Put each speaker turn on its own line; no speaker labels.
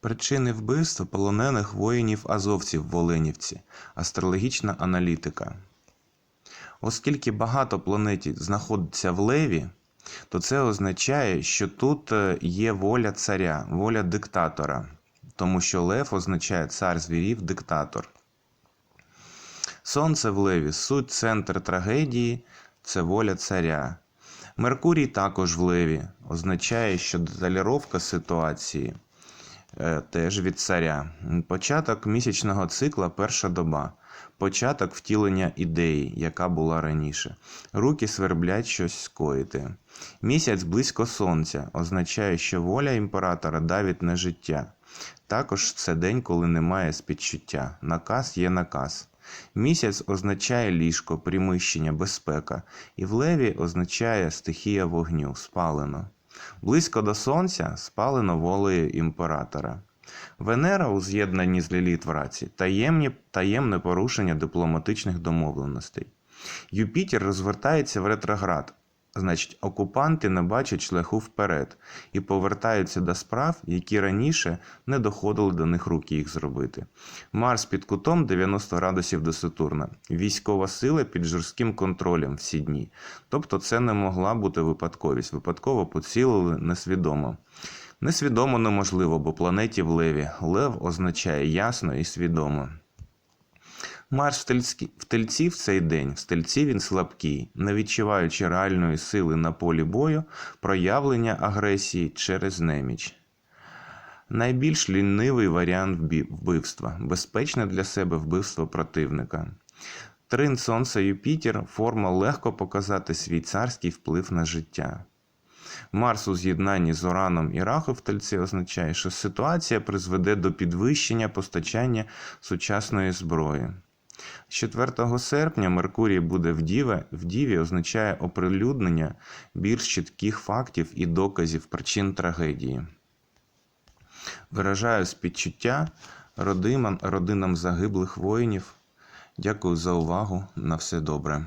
Причини вбивства полонених воїнів-азовців в Оленівці. Астрологічна аналітика. Оскільки багато планетів знаходиться в Леві, то це означає, що тут е, є воля царя, воля диктатора, тому що Лев означає цар звірів, диктатор. Сонце в Леві суть центр трагедії, це воля царя. Меркурій також в Леві означає, що деталіровка ситуації теж від царя. Початок місячного цикла перша доба. Початок втілення ідеї, яка була раніше. Руки сверблять щось скоїти. Місяць близько сонця означає, що воля імператора давить на життя. Також це день, коли немає спідчуття. Наказ є наказ. Місяць означає ліжко, приміщення, безпека, і в леві означає стихія вогню, спалено. Близько до сонця спалено волею імператора. Венера у з'єднанні з Ліліт в раці таємні, таємне порушення дипломатичних домовленостей. Юпітер розвертається в ретроград, значить, окупанти не бачать шляху вперед і повертаються до справ, які раніше не доходили до них руки їх зробити. Марс під кутом 90 градусів до Сатурна, військова сила під жорстким контролем всі дні. Тобто це не могла бути випадковість, випадково поцілили несвідомо. Несвідомо неможливо, бо планеті в леві. Лев означає ясно і свідомо. Марс в, тельці в цей день, в стельці він слабкий, не відчуваючи реальної сили на полі бою, проявлення агресії через неміч. Найбільш лінивий варіант вбивства, безпечне для себе вбивство противника. Трин Сонце Юпітер форма легко показати свій царський вплив на життя. Марс у з'єднанні з Ураном і Раху в тельці означає, що ситуація призведе до підвищення постачання сучасної зброї. З 4 серпня Меркурій буде в Діві, в Діві означає оприлюднення більш чітких фактів і доказів причин трагедії. Виражаю співчуття родинам, родинам загиблих воїнів. Дякую за увагу. На все добре.